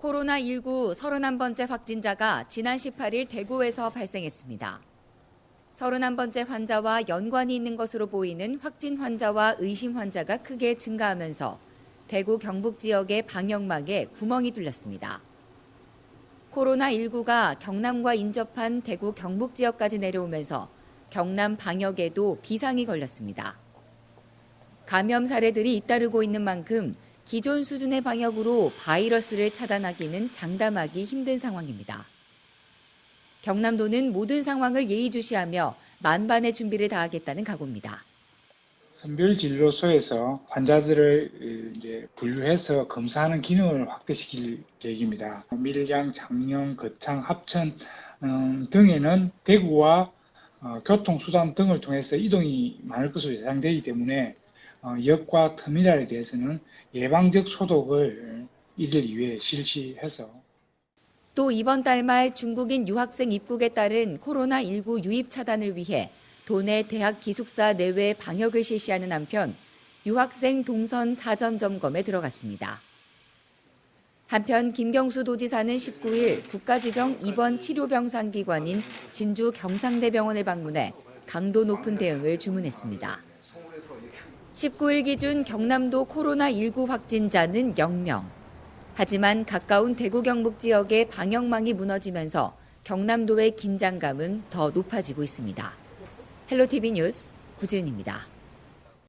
코로나19 31번째 확진자가 지난 18일 대구에서 발생했습니다. 31번째 환자와 연관이 있는 것으로 보이는 확진 환자와 의심 환자가 크게 증가하면서 대구 경북 지역의 방역막에 구멍이 뚫렸습니다. 코로나19가 경남과 인접한 대구 경북 지역까지 내려오면서 경남 방역에도 비상이 걸렸습니다. 감염 사례들이 잇따르고 있는 만큼 기존 수준의 방역으로 바이러스를 차단하기는 장담하기 힘든 상황입니다. 경남도는 모든 상황을 예의주시하며 만반의 준비를 다하겠다는 각오입니다. 선별진료소에서 환자들을 이제 분류해서 검사하는 기능을 확대시킬 계획입니다. 밀양, 장령, 거창, 합천 음, 등에는 대구와 어, 교통수단 등을 통해서 이동이 많을 것으로 예상되기 때문에 어, 역과 터미널에 대해서는 예방적 소독을 이를 위해 실시해서 또 이번 달 말 중국인 유학생 입국에 따른 코로나19 유입 차단을 위해 도내 대학 기숙사 내외 방역을 실시하는 한편 유학생 동선 사전 점검에 들어갔습니다. 한편 김경수 도지사는 19일 국가지정 입원 치료병상 기관인 진주 경상대병원을 방문해 강도 높은 대응을 주문했습니다. 19일 기준 경남도 코로나19 확진자는 0명. 하지만 가까운 대구 경북 지역의 방역망이 무너지면서 경남도의 긴장감은 더 높아지고 있습니다. 헬로티비 뉴스 구지은입니다.